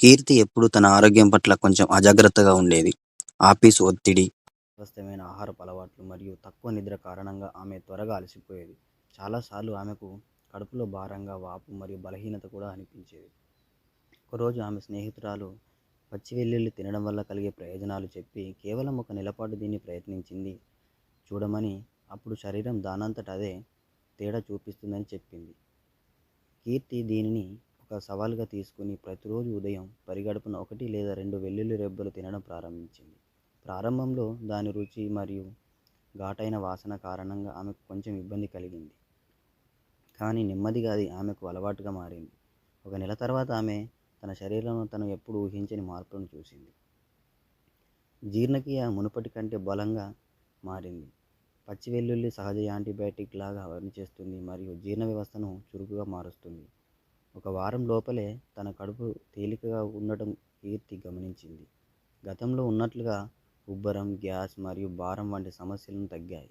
కీర్తి ఎప్పుడు తన ఆరోగ్యం పట్ల కొంచెం అజాగ్రత్తగా ఉండేది. ఆఫీసు ఒత్తిడి, అస్వస్థమైన ఆహారపు అలవాట్లు మరియు తక్కువ నిద్ర కారణంగా ఆమె త్వరగా అలసిపోయేది. చాలాసార్లు ఆమెకు కడుపులో భారంగా, వాపు మరియు బలహీనత కూడా అనిపించేది. ఒకరోజు ఆమె స్నేహితురాలు పచ్చి వెల్లుల్లి తినడం వల్ల కలిగే ప్రయోజనాలు చెప్పి, కేవలం ఒక నెలపాటు దీన్ని ప్రయత్నించింది చూడమని, అప్పుడు శరీరం దానంతట అదే తేడా చూపిస్తుందని చెప్పింది. కీర్తి దీనిని ఒక సవాలుగా తీసుకుని ప్రతిరోజు ఉదయం పరిగడపున ఒకటి లేదా రెండు వెల్లుల్లి రెబ్బలు తినడం ప్రారంభించింది. ప్రారంభంలో దాని రుచి మరియు ఘాటైన వాసన కారణంగా ఆమెకు కొంచెం ఇబ్బంది కలిగింది. కానీ నెమ్మదిగా అది ఆమెకు అలవాటుగా మారింది. ఒక నెల తర్వాత ఆమె తన శరీరంలో తను ఎప్పుడూ ఊహించని మార్పులను చూసింది. జీర్ణక్రియ మునుపటి కంటే బలంగా మారింది. పచ్చి వెల్లుల్లి సహజ యాంటీబయాటిక్ లాగా పనిచేస్తుంది మరియు జీర్ణ వ్యవస్థను చురుకుగా మారుస్తుంది. ఒక వారం లోపలే తన కడుపు తేలికగా ఉండటం కీర్తి గమనించింది. గతంలో ఉన్నట్లుగా ఉబ్బరం, గ్యాస్ మరియు భారం వంటి సమస్యలను తగ్గాయి.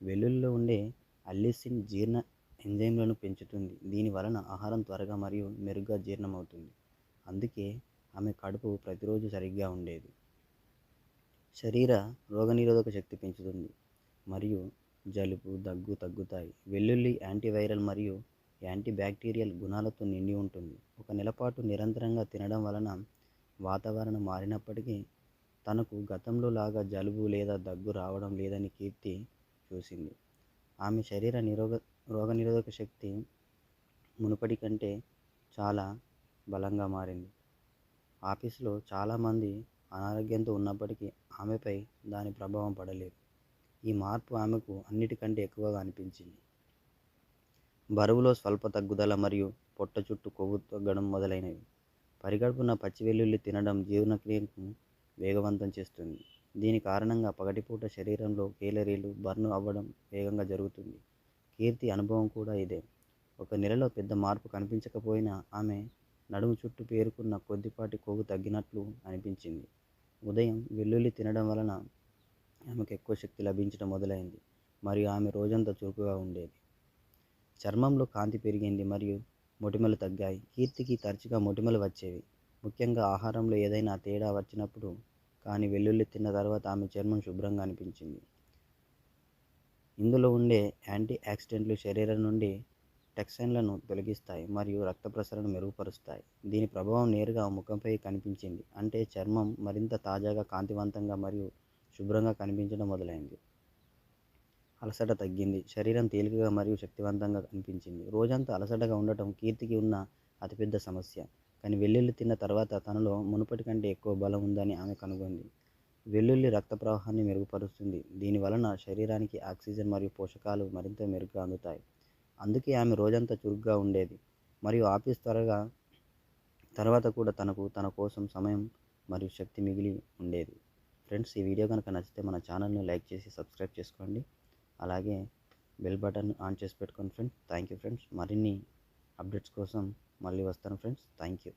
వెల్లుల్లిలో ఉండే అల్లిసిన్ జీర్ణ ఎంజైమ్లను పెంచుతుంది. దీని వలన ఆహారం త్వరగా మరియు మెరుగ్గా జీర్ణమవుతుంది. అందుకే ఆమె కడుపు ప్రతిరోజు సరిగ్గా ఉండేది. శరీర రోగనిరోధక శక్తి పెంచుతుంది మరియు జలుబు, దగ్గు తగ్గుతాయి. వెల్లుల్లి యాంటీవైరల్ మరియు యాంటీబ్యాక్టీరియల్ గుణాలతో నిండి ఉంటుంది. ఒక నెలపాటు నిరంతరంగా తినడం వలన వాతావరణం మారినప్పటికీ తనకు గతంలో లాగా జలుబు లేదా దగ్గు రావడం లేదని కీర్తి చూసింది. ఆమె శరీర నిరోగ రోగనిరోధక శక్తి మునుపటి కంటే చాలా బలంగా మారింది. ఆఫీసులో చాలామంది అనారోగ్యంతో ఉన్నప్పటికీ ఆమెపై దాని ప్రభావం పడలేదు. ఈ మార్పు ఆమెకు అన్నిటికంటే ఎక్కువగా అనిపించింది. బరువులో స్వల్ప తగ్గుదల మరియు పొట్ట చుట్టూ కొవ్వు తగ్గడం మొదలైనవి. పరిగడుపున పచ్చి వెల్లుల్లి తినడం జీర్ణక్రియను వేగవంతం చేస్తుంది. దీని కారణంగా పగటిపూట శరీరంలో కేలరీలు బర్న్ అవ్వడం వేగంగా జరుగుతుంది. కీర్తి అనుభవం కూడా ఇదే. ఒక నెలలో పెద్ద మార్పు కనిపించకపోయినా ఆమె నడుము చుట్టూ పేరుకున్న కొద్దిపాటి కొవ్వు తగ్గినట్లు అనిపించింది. ఉదయం వెల్లుల్లి తినడం వలన ఆమెకు ఎక్కువ శక్తి లభించడం మొదలైంది మరియు ఆమె రోజంతా చురుకుగా ఉండేది. చర్మంలో కాంతి పెరిగింది మరియు మొటిమలు తగ్గాయి. కీర్తికి తరచుగా మొటిమలు వచ్చేవి, ముఖ్యంగా ఆహారంలో ఏదైనా తేడా వచ్చినప్పుడు. కానీ వెల్లుల్లి తిన్న తర్వాత ఆమె చర్మం శుభ్రంగా అనిపించింది. ఇందులో ఉండే యాంటీ ఆక్సిడెంట్లు శరీరం నుండి టెక్సైన్లను తొలగిస్తాయి మరియు రక్త ప్రసరణను మెరుగుపరుస్తాయి. దీని ప్రభావం నేరుగా ముఖంపై కనిపించింది. అంటే చర్మం మరింత తాజాగా, కాంతివంతంగా మరియు శుభ్రంగా కనిపించడం మొదలైంది. అలసట తగ్గింది. శరీరం తేలికగా మరియు శక్తివంతంగా అనిపించింది. రోజంతా అలసటగా ఉండటం కీర్తికి ఉన్న అతిపెద్ద సమస్య. కానీ వెల్లుల్లి తిన్న తర్వాత తనలో మునుపటి కంటే ఎక్కువ బలం ఉందని ఆమె కనుగొంది. వెల్లుల్లి రక్త ప్రవాహాన్ని మెరుగుపరుస్తుంది. దీని వలన శరీరానికి ఆక్సిజన్ మరియు పోషకాలు మరింత మెరుగ్గా అందుతాయి. అందుకే ఆమె రోజంతా చురుగ్గా ఉండేది మరియు ఆఫీస్ త్వరగా తర్వాత కూడా తనకు తన కోసం సమయం మరియు శక్తి మిగిలి ఉండేది. ఫ్రెండ్స్ ఈ వీడియో కనుక నచ్చితే మన ఛానల్ని లైక్ చేసి సబ్స్క్రైబ్ చేసుకోండి. అలాగే బెల్ బటన్ ఆన్ చేసి పెట్టుకోండి ఫ్రెండ్స్. Thank you friends. మరిన్ని అప్డేట్స్ కోసం మళ్ళీ వస్తాను ఫ్రెండ్స్. Thank you.